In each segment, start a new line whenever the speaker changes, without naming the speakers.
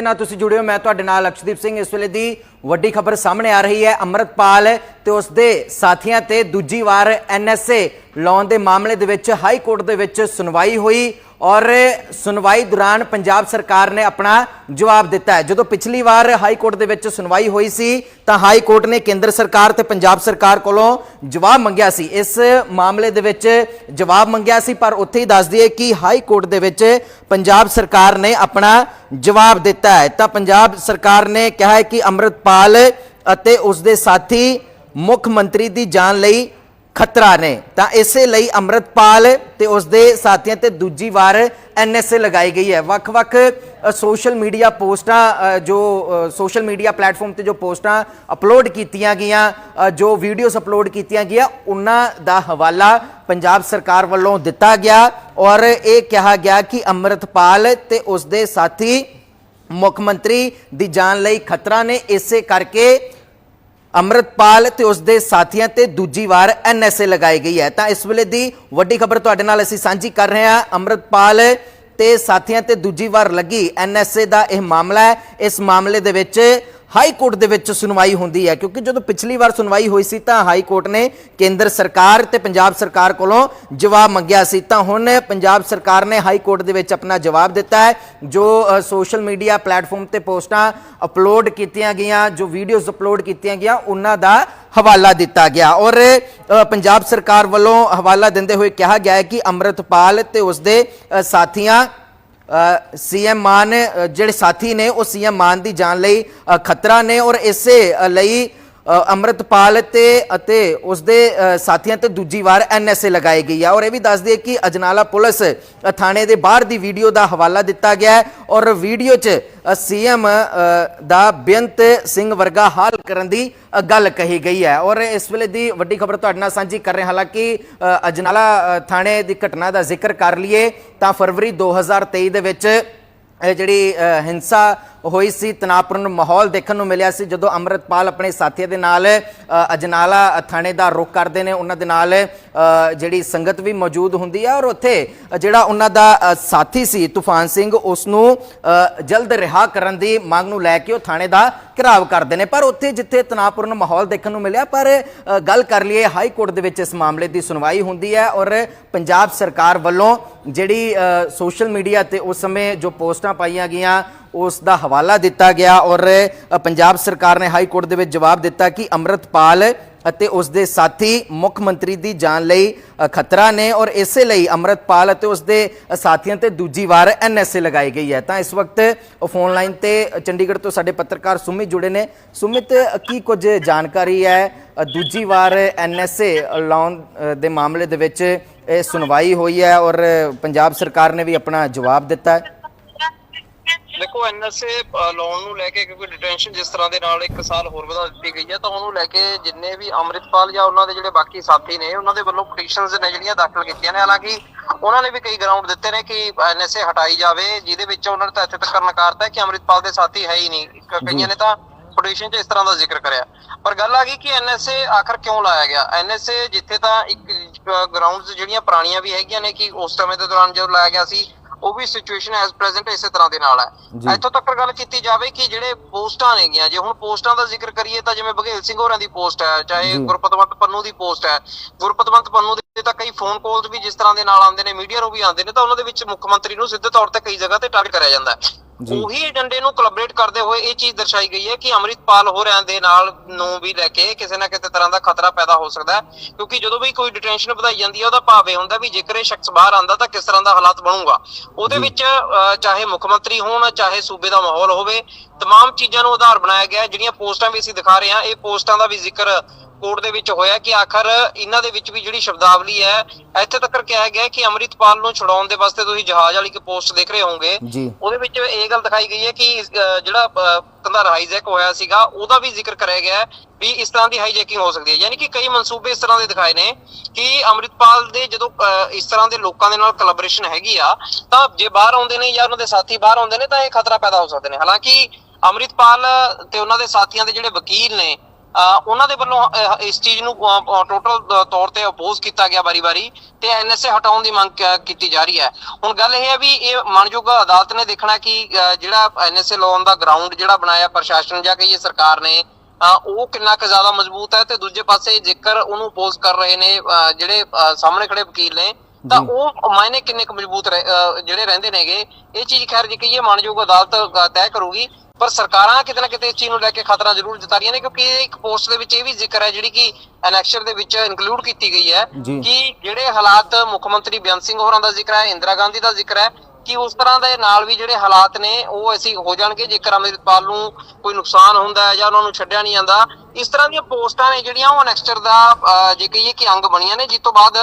ਦੇ ਨਾਲ ਤੁਸੀਂ ਜੁੜੇ ਹੋ, ਮੈਂ ਤੁਹਾਡੇ ਨਾਲ ਅਕਸ਼ਦੀਪ ਸਿੰਘ। ਇਸ ਵੇਲੇ ਦੀ ਵੱਡੀ ਖਬਰ ਸਾਹਮਣੇ ਆ ਰਹੀ ਹੈ ਅੰਮ੍ਰਿਤਪਾਲ ਤੇ ਉਸ ਦੇ ਸਾਥੀਆਂ ਤੇ ਦੂਜੀ ਵਾਰ ਐਨਐਸਏ ਲਾਉਣ ਦੇ ਮਾਮਲੇ ਦੇ ਵਿੱਚ ਹਾਈ ਕੋਰਟ ਦੇ ਵਿੱਚ ਸੁਣਵਾਈ ਹੋਈ ਔਰ ਸੁਣਵਾਈ ਦੌਰਾਨ ਪੰਜਾਬ ਸਰਕਾਰ ਨੇ ਆਪਣਾ ਜਵਾਬ ਦਿੱਤਾ ਹੈ। ਜਦੋਂ ਪਿਛਲੀ ਵਾਰ ਹਾਈ ਕੋਰਟ ਦੇ ਵਿੱਚ ਸੁਣਵਾਈ ਹੋਈ ਸੀ, ਤਾਂ ਹਾਈ ਕੋਰਟ ਨੇ ਕੇਂਦਰ ਸਰਕਾਰ ਤੇ ਪੰਜਾਬ ਸਰਕਾਰ ਕੋਲੋਂ ਜਵਾਬ ਮੰਗਿਆ ਸੀ। ਇਸ ਮਾਮਲੇ ਦੇ ਵਿੱਚ ਜਵਾਬ ਮੰਗਿਆ ਸੀ, ਪਰ ਉੱਥੇ ਹੀ ਦੱਸ ਦਈਏ ਕਿ ਹਾਈ ਕੋਰਟ ਦੇ ਵਿੱਚ ਪੰਜਾਬ ਸਰਕਾਰ ਨੇ ਆਪਣਾ ਜਵਾਬ ਦਿੱਤਾ ਹੈ। ਤਾਂ ਪੰਜਾਬ ਸਰਕਾਰ ਨੇ ਕਿਹਾ ਹੈ ਕਿ ਅੰਮ੍ਰਿਤਪਾਲ ਅਤੇ ਉਸ ਦੇ ਸਾਥੀ ਮੁੱਖ ਮੰਤਰੀ ਦੀ ਜਾਨ ਲਈ ਖਤਰਾ ਨੇ। ਤਾਂ ਇਸੇ ਲਈ ਅੰਮ੍ਰਿਤਪਾਲ ਤੇ ਉਸ ਦੇ ਸਾਥੀਆਂ ਤੇ ਦੂਜੀ ਵਾਰ ਐਨਐਸਏ ਲਗਾਈ ਗਈ ਹੈ। ਵੱਖ-ਵੱਖ ਸੋਸ਼ਲ ਮੀਡੀਆ ਪੋਸਟਾਂ ਜੋ ਸੋਸ਼ਲ ਮੀਡੀਆ ਪਲੇਟਫਾਰਮ ਤੇ ਜੋ ਪੋਸਟਾਂ ਅਪਲੋਡ ਕੀਤੀਆਂ ਗਈਆਂ ਜੋ ਵੀਡੀਓਜ਼ ਅਪਲੋਡ ਕੀਤੀਆਂ ਗਈਆਂ, ਉਹਨਾਂ ਦਾ ਹਵਾਲਾ ਪੰਜਾਬ ਸਰਕਾਰ ਵੱਲੋਂ ਦਿੱਤਾ ਗਿਆ ਔਰ ਇਹ ਕਿਹਾ ਗਿਆ ਕਿ ਅੰਮ੍ਰਿਤਪਾਲ ਤੇ ਉਸ ਦੇ ਸਾਥੀ ਮੁੱਖ ਮੰਤਰੀ ਦੀ ਜਾਨ ਲਈ ਖਤਰਾ ਨੇ। ਇਸੇ ਕਰਕੇ ਅੰਮ੍ਰਿਤਪਾਲ ਤੇ ਉਸ ਦੇ ਸਾਥੀਆਂ ਤੇ ਦੂਜੀ ਵਾਰ ਐਨਐਸਏ ਲਗਾਈ ਗਈ ਹੈ। ਤਾਂ ਇਸ ਵੇਲੇ ਦੀ ਵੱਡੀ ਖਬਰ ਤੁਹਾਡੇ ਨਾਲ ਅਸੀਂ ਸਾਂਝੀ ਕਰ ਰਹੇ ਹਾਂ। ਅੰਮ੍ਰਿਤਪਾਲ ਤੇ ਸਾਥੀਆਂ ਤੇ ਦੂਜੀ ਵਾਰ ਲੱਗੀ ਐਨਐਸਏ ਦਾ ਇਹ ਮਾਮਲਾ ਹੈ। ਇਸ ਮਾਮਲੇ ਦੇ ਵਿੱਚ ਹਾਈ ਕੋਰਟ ਦੇ ਵਿੱਚ ਸੁਣਵਾਈ ਹੁੰਦੀ ਹੈ, ਕਿਉਂਕਿ ਜਦੋਂ ਪਿਛਲੀ ਵਾਰ ਸੁਣਵਾਈ ਹੋਈ ਸੀ ਤਾਂ ਹਾਈ ਕੋਰਟ ਨੇ ਕੇਂਦਰ ਸਰਕਾਰ ਤੇ ਪੰਜਾਬ ਸਰਕਾਰ ਕੋਲੋਂ ਜਵਾਬ ਮੰਗਿਆ ਸੀ। ਤਾਂ ਹੁਣ ਪੰਜਾਬ ਸਰਕਾਰ ਨੇ ਹਾਈ ਕੋਰਟ ਦੇ ਵਿੱਚ ਆਪਣਾ ਜਵਾਬ ਦਿੱਤਾ ਹੈ, ਜੋ ਸੋਸ਼ਲ ਮੀਡੀਆ ਪਲੇਟਫਾਰਮ ਤੇ ਪੋਸਟਾਂ ਅਪਲੋਡ ਕੀਤੀਆਂ ਗਈਆਂ, ਜੋ ਵੀਡੀਓਜ਼ ਅਪਲੋਡ ਕੀਤੀਆਂ ਗਈਆਂ, ਉਹਨਾਂ ਦਾ ਹਵਾਲਾ ਦਿੱਤਾ ਗਿਆ। ਔਰ ਪੰਜਾਬ ਸਰਕਾਰ ਵੱਲੋਂ ਹਵਾਲਾ ਦਿੰਦੇ ਹੋਏ ਕਿਹਾ ਗਿਆ ਹੈ ਕਿ ਅੰਮ੍ਰਿਤਪਾਲ ਤੇ ਉਸਦੇ ਸਾਥੀਆਂ ਸੀਐਮ ਮਾਨ ਜਿਹੜੇ ਸਾਥੀ ਨੇ, ਉਹ ਸੀਐਮ ਮਾਨ ਦੀ ਜਾਨ ਲਈ ਖਤਰਾ ਨੇ ਔਰ ਇਸੇ ਲਈ ਅੰਮ੍ਰਿਤਪਾਲ ਤੇ ਅਤੇ ਉਸ ਦੇ ਸਾਥੀਆਂ ਤੇ ਦੂਜੀ ਵਾਰ ਐਨਐਸਏ ਲਗਾਈ ਗਈ ਹੈ ਔਰ ਇਹ ਵੀ ਦੱਸ ਦਈਏ ਕਿ ਅਜਨਾਲਾ ਪੁਲਿਸ ਥਾਣੇ ਦੇ ਬਾਹਰ ਦੀ ਵੀਡੀਓ ਦਾ ਹਵਾਲਾ ਦਿੱਤਾ ਗਿਆ ਹੈ ਔਰ ਵੀਡੀਓ 'ਚ ਸੀਐਮ ਦਾ ਬੇਅੰਤ ਸਿੰਘ ਵਰਗਾ ਹਾਲ ਕਰਨ ਦੀ ਗੱਲ ਕਹੀ ਗਈ ਹੈ। ਔਰ ਇਸ ਵੇਲੇ ਦੀ ਵੱਡੀ ਖਬਰ ਤੁਹਾਡੇ ਨਾਲ ਸਾਂਝੀ ਕਰ ਰਹੇ, ਹਾਲਾਂਕਿ ਅਜਨਾਲਾ ਥਾਣੇ ਦੀ ਘਟਨਾ ਦਾ ਜ਼ਿਕਰ ਕਰ ਲਈਏ ਤਾਂ ਫਰਵਰੀ 2023 ਦੇ ਵਿੱਚ ਜਿਹੜੀ ਹਿੰਸਾ ਹੋਈ ਸੀ, ਤਣਾਅਪੂਰਨ ਮਾਹੌਲ ਦੇਖਣ ਨੂੰ ਮਿਲਿਆ ਸੀ, ਜਦੋਂ ਅੰਮ੍ਰਿਤਪਾਲ ਆਪਣੇ ਸਾਥੀਆਂ ਦੇ ਨਾਲ ਅਜਨਾਲਾ ਥਾਣੇ ਦਾ ਰੁਖ ਕਰਦੇ ਨੇ, ਉਹਨਾਂ ਦੇ ਨਾਲ ਜਿਹੜੀ ਸੰਗਤ ਵੀ ਮੌਜੂਦ ਹੁੰਦੀ ਹੈ ਔਰ ਉੱਥੇ ਜਿਹੜਾ ਉਹਨਾਂ ਦਾ ਸਾਥੀ ਸੀ, ਤੂਫਾਨ ਸਿੰਘ ਉਸ ਨੂੰ ਜਲਦ ਰਿਹਾ ਕਰਨ ਦੀ ਮੰਗ ਨੂੰ ਲੈ ਕੇ ਉਹ ਥਾਣੇ ਦਾ ਘਿਰਾਵ ਕਰਦੇ ਨੇ। ਪਰ ਉੱਥੇ ਜਿੱਥੇ ਤਣਾਅਪੂਰਨ ਮਾਹੌਲ ਦੇਖਣ ਨੂੰ ਮਿਲਿਆ, ਪਰ ਗੱਲ ਕਰ ਲਈਏ, ਹਾਈ ਕੋਰਟ ਦੇ ਵਿੱਚ ਇਸ ਮਾਮਲੇ ਦੀ ਸੁਣਵਾਈ ਹੁੰਦੀ ਹੈ, ਔਰ ਪੰਜਾਬ ਸਰਕਾਰ ਵੱਲੋਂ ਜਿਹੜੀ ਸੋਸ਼ਲ ਮੀਡੀਆ ਤੇ ਉਸ ਸਮੇਂ ਜੋ ਪੋਸਟਾਂ ਪਾਈਆਂ ਗਈਆਂ ਉਸ ਦਾ ਹਵਾਲਾ ਦਿੱਤਾ ਗਿਆ ਔਰ ਪੰਜਾਬ ਸਰਕਾਰ ਨੇ ਹਾਈ ਕੋਰਟ ਦੇ ਵਿੱਚ ਜਵਾਬ ਦਿੱਤਾ ਕਿ ਅੰਮ੍ਰਿਤਪਾਲ ਅਤੇ ਉਸ ਦੇ ਸਾਥੀ ਮੁੱਖ ਮੰਤਰੀ ਦੀ ਜਾਨ ਲਈ ਖਤਰਾ ਨੇ ਔਰ ਇਸੇ ਲਈ ਅੰਮ੍ਰਿਤਪਾਲ ਅਤੇ ਉਸ ਦੇ ਸਾਥੀਆਂ ਤੇ ਦੂਜੀ ਵਾਰ ਐਨਐਸਏ ਲਗਾਈ ਗਈ ਹੈ। ਤਾਂ ਇਸ ਵਕਤ ਫੋਨ ਲਾਈਨ ਤੇ ਚੰਡੀਗੜ੍ਹ ਤੋਂ ਸਾਡੇ ਪੱਤਰਕਾਰ ਸੁਮਿਤ ਜੁੜੇ ਨੇ। ਸੁਮਿਤ ਕੀ ਕੁਝ ਜਾਣਕਾਰੀ ਹੈ? ਦੂਜੀ ਵਾਰ ਐਨਐਸਏ ਲਾਉਣ ਦੇ ਮਾਮਲੇ ਦੇ ਵਿੱਚ ਇਹ ਸੁਣਵਾਈ ਹੋਈ ਹੈ ਔਰ ਪੰਜਾਬ ਸਰਕਾਰ ਨੇ ਵੀ ਆਪਣਾ ਜਵਾਬ ਦਿੱਤਾ ਹੈ।
ਦੇਖੋ ਐਨਐਸਏ ਲੋਨ ਨੂੰ ਲੈ ਕੇ ਕਿਉਂਕਿ ਡਿਟੈਂਸ਼ਨ ਜਿਸ ਤਰ੍ਹਾਂ ਦੇ ਨਾਲ ਇੱਕ ਸਾਲ ਹੋਰ ਵਧਾ ਦਿੱਤੀ ਗਈ ਹੈ ਤਾਂ ਉਹਨੂੰ ਲੈ ਕੇ ਜਿੰਨੇ ਵੀ ਅੰਮ੍ਰਿਤਪਾਲ ਜਾਂ ਉਹਨਾਂ ਦੇ ਜਿਹੜੇ ਬਾਕੀ ਸਾਥੀ ਨੇ ਉਹਨਾਂ ਦੇ ਵੱਲੋਂ ਪਟੀਸ਼ਨਸ ਨੇ ਜਿਹੜੀਆਂ ਦਾਖਲ ਕੀਤੀਆਂ ਨੇ। ਹਾਲਾਂਕਿ ਉਹਨਾਂ ਨੇ ਵੀ ਕਈ ਗਰਾਊਂਡ ਦਿੱਤੇ ਨੇ ਕਿ ਐਨਐਸਏ ਹਟਾਈ ਜਾਵੇ ਜਿਹਦੇ ਵਿੱਚ ਉਹਨਾਂ ਨੇ ਤਾਂ ਇੱਥੇ ਤੱਕ ਨਕਾਰਤਾ ਹੈ ਕਿ ਅੰਮ੍ਰਿਤਪਾਲ ਦੇ ਸਾਥੀ ਹੈ ਹੀ ਨਹੀਂ। ਕਈਆਂ ਨੇ ਤਾਂ ਪਟੀਸ਼ਨ 'ਚ ਇਸ ਤਰ੍ਹਾਂ ਦਾ ਜ਼ਿਕਰ ਕਰਿਆ। ਪਰ ਗੱਲ ਆ ਗਈ ਕਿ ਐਨਐਸਏ ਆਖਰ ਕਿਉਂ ਲਾਇਆ ਗਿਆ? ਐਨਐਸਏ ਜਿੱਥੇ ਤਾਂ ਇੱਕ ਗਰਾਊਂਡਸ ਜਿਹੜੀਆਂ ਪੁਰਾਣੀਆਂ ਵੀ ਹੈਗੀਆਂ ਨੇ ਕਿ ਉਸ ਸਮੇਂ ਦੇ ਦੌਰਾਨ ਜਦੋਂ ਲਾਇਆ ਗਿਆ ਸੀ ਉਹ ਵੀ ਸਿਚੁਏਸ਼ਨ ਐਸ ਪ੍ਰੈਜ਼ੈਂਟ ਇਸੇ ਤਰ੍ਹਾਂ ਦੇ ਨਾਲ। ਹੈ ਇੱਥੋਂ ਤੱਕ ਗੱਲ ਕੀਤੀ ਜਾਵੇ ਕਿ ਜਿਹੜੇ ਪੋਸਟਾਂ ਨੇਗੀਆਂ ਜੇ ਹੁਣ ਪੋਸਟਾਂ ਦਾ ਜ਼ਿਕਰ ਕਰੀਏ ਤਾਂ ਜਿਵੇਂ ਬਘੇਲ ਸਿੰਘ ਹੋਰਾਂ ਦੀ ਪੋਸਟ ਹੈ ਚਾਹੇ। ਗੁਰਪਤਵੰਤ ਪੰਨੂ ਦੀ ਪੋਸਟ ਹੈ ਗੁਰਪਤਵੰਤ ਪੰਨੂ ਦੇ ਤਾਂ ਕਈ ਫੋਨ ਕਾਲਸ ਵੀ ਜਿਸ ਤਰ੍ਹਾਂ ਦੇ ਨਾਲ ਆਉਂਦੇ ਨੇ ਮੀਡੀਆ ਨੂੰ ਵੀ ਆਉਂਦੇ ਨੇ ਤਾਂ ਉਹਨਾਂ ਦੇ ਵਿੱਚ ਮੁੱਖ ਮੰਤਰੀ ਨੂੰ ਸਿੱਧੇ ਤੌਰ ਤੇ ਕਈ ਜਗ੍ਹਾ ਤੇ ਟਾਰਗੇਟ ਕਰਿਆ ਜਾਂਦਾ ਹੈ। ਉਹੀ ਏਜੰਡੇ ਨੂੰ ਕੋਲੈਬੋਰੇਟ ਕਰਦੇ ਹੋਏ ਇਹ ਚੀਜ਼ ਦਰਸਾਈ ਗਈ ਹੈ ਕਿ ਅੰਮ੍ਰਿਤਪਾਲ ਹੋਰਾਂ ਦੇ ਨਾਲ ਨੂੰ ਵੀ ਲੈ ਕੇ ਕਿਸੇ ਨਾ ਕਿਸੇ ਤਰ੍ਹਾਂ ਦਾ ਖਤਰਾ ਪੈਦਾ ਹੋ ਸਕਦਾ ਹੈ ਕਿਉਂਕਿ ਜਦੋਂ ਵੀ ਕੋਈ ਡਿਟੈਂਸ਼ਨ ਵਧਾਈ ਜਾਂਦੀ ਹੈ ਉਹਦਾ ਭਾਵ ਇਹ ਹੁੰਦਾ ਵੀ ਜੇਕਰ ਇਹ ਸ਼ਖਸ ਬਾਹਰ ਆਂਦਾ ਤਾਂ ਕਿਸ ਤਰ੍ਹਾਂ ਦਾ ਹਾਲਾਤ ਬਣੂਗਾ ਉਹਦੇ
ਜੀ।
ਵਿੱਚ ਅਹ, ਚਾਹੇ ਮੁੱਖ ਮੰਤਰੀ ਹੋਣ ਚਾਹੇ ਸੂਬੇ ਦਾ ਮਾਹੌਲ ਹੋਵੇ तमाम ਚੀਜ਼ਾਂ ਨੂੰ ਆਧਾਰ ਬਣਾਇਆ ਗਿਆ ਹੈ। ਜਿਹੜੀਆਂ ਪੋਸਟਾਂ ਵੀ ਅਸੀਂ ਦਿਖਾ ਰਹੇ ਹਾਂ ਇਹ ਪੋਸਟਾਂ ਦਾ ਵੀ ਜ਼ਿਕਰ ਕੋਰਟ ਦੇ ਵਿੱਚ ਹੋਇਆ ਕਿ ਆਖਰ ਇਹਨਾਂ ਦੇ ਵਿੱਚ ਵੀ ਜਿਹੜੀ ਸ਼ਬਦਾਵਲੀ ਹੈ ਇੱਥੇ ਤੱਕ ਕਿਹਾ ਗਿਆ ਕਿ ਅੰਮ੍ਰਿਤਪਾਲ ਨੂੰ ਛੁਡਾਉਣ ਦੇ ਵਾਸਤੇ ਤੁਸੀਂ ਜਹਾਜ਼ ਵਾਲੀ ਇੱਕ ਪੋਸਟ ਦੇਖ ਰਹੇ ਹੋਵੋਗੇ। ਉਹਦੇ ਵਿੱਚ ਇਹ ਗੱਲ ਦਿਖਾਈ ਗਈ ਹੈ ਕਿ ਜਿਹੜਾ ਕੰਧਾਰ ਹਾਈਜੈਕ ਹੋਇਆ ਸੀਗਾ ਉਹਦਾ ਵੀ ਜ਼ਿਕਰ ਕਰਿਆ ਗਿਆ ਵੀ ਇਸ ਤਰ੍ਹਾਂ ਦੀ ਹਾਈਜੈਕਿੰਗ ਹੋ ਸਕਦੀ ਹੈ। ਯਾਨੀ ਕਿ ਕਈ ਮਨਸੂਬੇ ਇਸ ਤਰ੍ਹਾਂ ਦੇ ਦਿਖਾਏ ਨੇ ਕਿ ਅੰਮ੍ਰਿਤਪਾਲ ਦੇ ਜਦੋਂ ਇਸ ਤਰ੍ਹਾਂ ਦੇ ਲੋਕਾਂ ਦੇ ਨਾਲ ਕੋਲੈਬੋਰੇਸ਼ਨ ਹੈਗੀ ਆ ਤਾਂ ਜੇ ਬਾਹਰ ਆਉਂਦੇ ਨੇ ਜਾਂ ਉਹਨਾਂ ਦੇ ਸਾਥੀ ਬਾਹਰ ਆਉਂਦੇ ਨੇ ਤਾਂ ਇਹ ਖਤਰਾ ਪੈਦਾ ਹੋ ਸਕਦੇ ਨੇ। ਹਾਲਾਂਕਿ ਅੰਮ੍ਰਿਤਪਾਲ ਤੇ ਉਹਨਾਂ ਦੇ ਸਾਥੀਆਂ ਦੇ ਜਿਹੜੇ ਵਕੀਲ ਨੇ ਉਹਨਾਂ ਦੇ ਵੱਲੋਂ ਇਸ ਚੀਜ਼ ਨੂੰ ਟੋਟਲ ਤੌਰ ਤੇ ਅਪੋਜ਼ ਕੀਤਾ ਗਿਆ ਵਾਰੀ-ਵਾਰੀ ਤੇ ਐਨਐਸਏ ਹਟਾਉਣ ਦੀ ਮੰਗ ਕੀਤੀ ਜਾ ਰਹੀ ਹੈ ਹੁਣ ਗੱਲ ਇਹ ਹੈ ਵੀ ਇਹ ਮਾਨਯੋਗ ਅਦਾਲਤ ਨੇ ਦੇਖਣਾ ਕਿ ਜਿਹੜਾ ਐਨਐਸਏ ਲਾਉਣ ਦਾ ਗਰਾਊਂਡ ਜਿਹੜਾ ਬਣਾਇਆ ਪ੍ਰਸ਼ਾਸਨ ਜਾਂ ਕਹੀਏ ਸਰਕਾਰ ਨੇ ਉਹ ਕਿੰਨਾ ਕੁ ਜ਼ਿਆਦਾ ਮਜ਼ਬੂਤ ਹੈ ਤੇ ਦੂਜੇ ਪਾਸੇ ਜੇਕਰ ਉਹਨੂੰ ਅਪੋਜ਼ ਕਰ ਰਹੇ ਨੇ ਜਿਹੜੇ ਸਾਹਮਣੇ ਖੜੇ ਵਕੀਲ ਨੇ ਤਾਂ। ਉਹ ਮਾਇਨੇ ਕਿੰਨੇ ਕੁ ਮਜ਼ਬੂਤ ਜਿਹੜੇ ਰਹਿੰਦੇ ਨੇਗੇ ਇਹ ਚੀਜ਼ ਖੈਰ ਜੇ ਕਹੀਏ ਮਾਨਯੋਗ ਅਦਾਲਤ ਤੈਅ ਕਰੂਗੀ ਪਰ ਸਰਕਾਰਾਂ ਕਿਤੇ ਨਾ ਕਿਤੇ ਇਸ ਚੀਜ਼ ਨੂੰ ਲੈ ਕੇ ਖਤਰਾ ਜ਼ਰੂਰ ਜਤਾ ਰਹੀਆਂ ਨੇ ਕਿਉਂਕਿ ਇੱਕ ਪੋਸਟ ਦੇ ਵਿੱਚ ਇਹ ਵੀ ਜ਼ਿਕਰ ਹੈ ਜਿਹੜੀ ਕਿ ਐਨੈਕਸ਼ਰ ਦੇ ਵਿੱਚ ਇਨਕਲੂਡ ਕੀਤੀ ਗਈ ਹੈ। ਕਿ ਜਿਹੜੇ ਹਾਲਾਤ ਮੁੱਖ ਮੰਤਰੀ ਬੇਅੰਤ ਸਿੰਘ ਹੋਰਾਂ ਦਾ ਜ਼ਿਕਰ ਹੈ ਇੰਦਰਾ ਗਾਂਧੀ ਦਾ ਜ਼ਿਕਰ ਹੈ ਕਿ ਉਸ ਤਰ੍ਹਾਂ ਦੇ ਨਾਲ ਵੀ ਜਿਹੜੇ ਹਾਲਾਤ ਨੇ, ਉਹ ਐਸੀ ਹੋ ਜਾਣਗੇ। ਜੇਕਰ ਅੰਮ੍ਰਿਤਪਾਲ ਨੂੰ ਕੋਈ ਨੁਕਸਾਨ ਹੁੰਦਾ ਹੈ ਜਾਂ ਉਹਨਾਂ ਨੂੰ ਛੱਡਿਆ ਨਹੀਂ ਜਾਂਦਾ, ਇਸ ਤਰ੍ਹਾਂ ਦੀਆਂ ਪੋਸਟਾਂ ਨੇ ਜਿਹੜੀਆਂ, ਉਹ ਐਨੈਕਸਟਰ ਦਾ ਜੇ ਕਹੀਏ ਕਿ ਅੰਗ ਬਣੀਆਂ ਨੇ। ਜਿਸ ਤੋਂ ਬਾਅਦ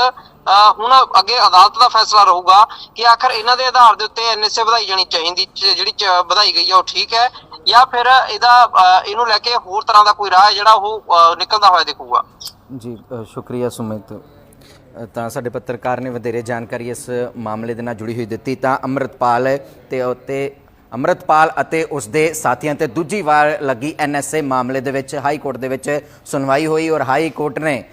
ਹੁਣ ਅੱਗੇ ਅਦਾਲਤ ਦਾ ਫੈਸਲਾ ਰਹੂਗਾ ਕਿ ਆਖਰ ਇਹਨਾਂ ਦੇ ਆਧਾਰ ਦੇ ਉੱਤੇ ਐਨਐਸਏ ਵਧਾਈ ਜਾਣੀ ਚਾਹੀਦੀ ਜਿਹੜੀ ਵਧਾਈ ਗਈ ਹੈ, ਉਹ ਠੀਕ ਹੈ। ਜਾਂ ਫਿਰ ਇਹਦਾ ਇਹਨੂੰ ਲੈ ਕੇ ਹੋਰ ਤਰ੍ਹਾਂ ਦਾ ਕੋਈ ਰਾਹ ਜਿਹੜਾ ਉਹ ਨਿਕਲਦਾ ਹੋਇਆ ਦਿਖੂਗਾ।
ਜੀ ਸ਼ੁਕਰੀਆ ਸੁਮਿਤ। ਤਾਂ ਸਾਡੇ ਪੱਤਰਕਾਰ ਨੇ ਵਧੇਰੇ ਜਾਣਕਾਰੀ ਇਸ ਮਾਮਲੇ ਦੇ ਨਾਲ ਜੁੜੀ ਹੋਈ ਦਿੱਤੀ ਤਾਂ ਅੰਮ੍ਰਿਤਪਾਲ ਤੇ ਉੱਤੇ ਅੰਮ੍ਰਿਤਪਾਲ ਅਤੇ ਉਸ ਦੇ ਸਾਥੀਆਂ ਤੇ ਦੂਜੀ ਵਾਰ ਲੱਗੀ ਐਨਐਸਏ ਮਾਮਲੇ ਦੇ ਵਿੱਚ ਹਾਈ ਕੋਰਟ ਦੇ ਵਿੱਚ ਸੁਣਵਾਈ ਹੋਈ ਔਰ ਹਾਈ ਕੋਰਟ ਨੇ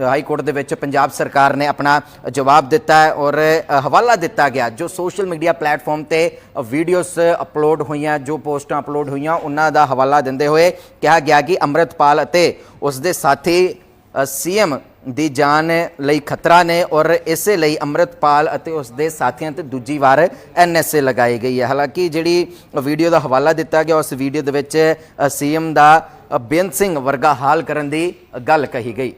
ਹਾਈ ਕੋਰਟ ਦੇ ਵਿੱਚ ਪੰਜਾਬ ਸਰਕਾਰ ਨੇ ਆਪਣਾ ਜਵਾਬ ਦਿੱਤਾ ਹੈ ਔਰ ਹਵਾਲਾ ਦਿੱਤਾ ਗਿਆ ਜੋ ਸੋਸ਼ਲ ਮੀਡੀਆ ਪਲੇਟਫਾਰਮ ਤੇ ਵੀਡੀਓਜ਼ ਅਪਲੋਡ ਹੋਈਆਂ, ਜੋ ਪੋਸਟਾਂ ਅਪਲੋਡ ਹੋਈਆਂ, ਉਹਨਾਂ ਦਾ ਹਵਾਲਾ ਦਿੰਦੇ ਹੋਏ ਕਿਹਾ ਗਿਆ ਕਿ ਅੰਮ੍ਰਿਤਪਾਲ ਅਤੇ ਉਸ ਦੇ ਸਾਥੀ ਸੀਐਮ ਦੀ ਜਾਨ ਲਈ ਖਤਰਾ ਨੇ ਔਰ ਇਸੇ ਲਈ ਅੰਮ੍ਰਿਤਪਾਲ ਅਤੇ ਉਸ ਦੇ ਸਾਥੀਆਂ ਤੇ ਦੂਜੀ ਵਾਰ ਐਨਐਸਏ ਲਗਾਈ ਗਈ ਹੈ। ਹਾਲਾਂਕਿ ਜਿਹੜੀ ਵੀਡੀਓ ਦਾ ਹਵਾਲਾ ਦਿੱਤਾ ਗਿਆ, ਉਸ ਵੀਡੀਓ ਦੇ ਵਿੱਚ ਸੀਐਮ ਦਾ ਬੇਅੰਤ ਸਿੰਘ ਵਰਗਾ ਹਾਲ ਕਰਨ ਦੀ ਗੱਲ ਕਹੀ ਗਈ।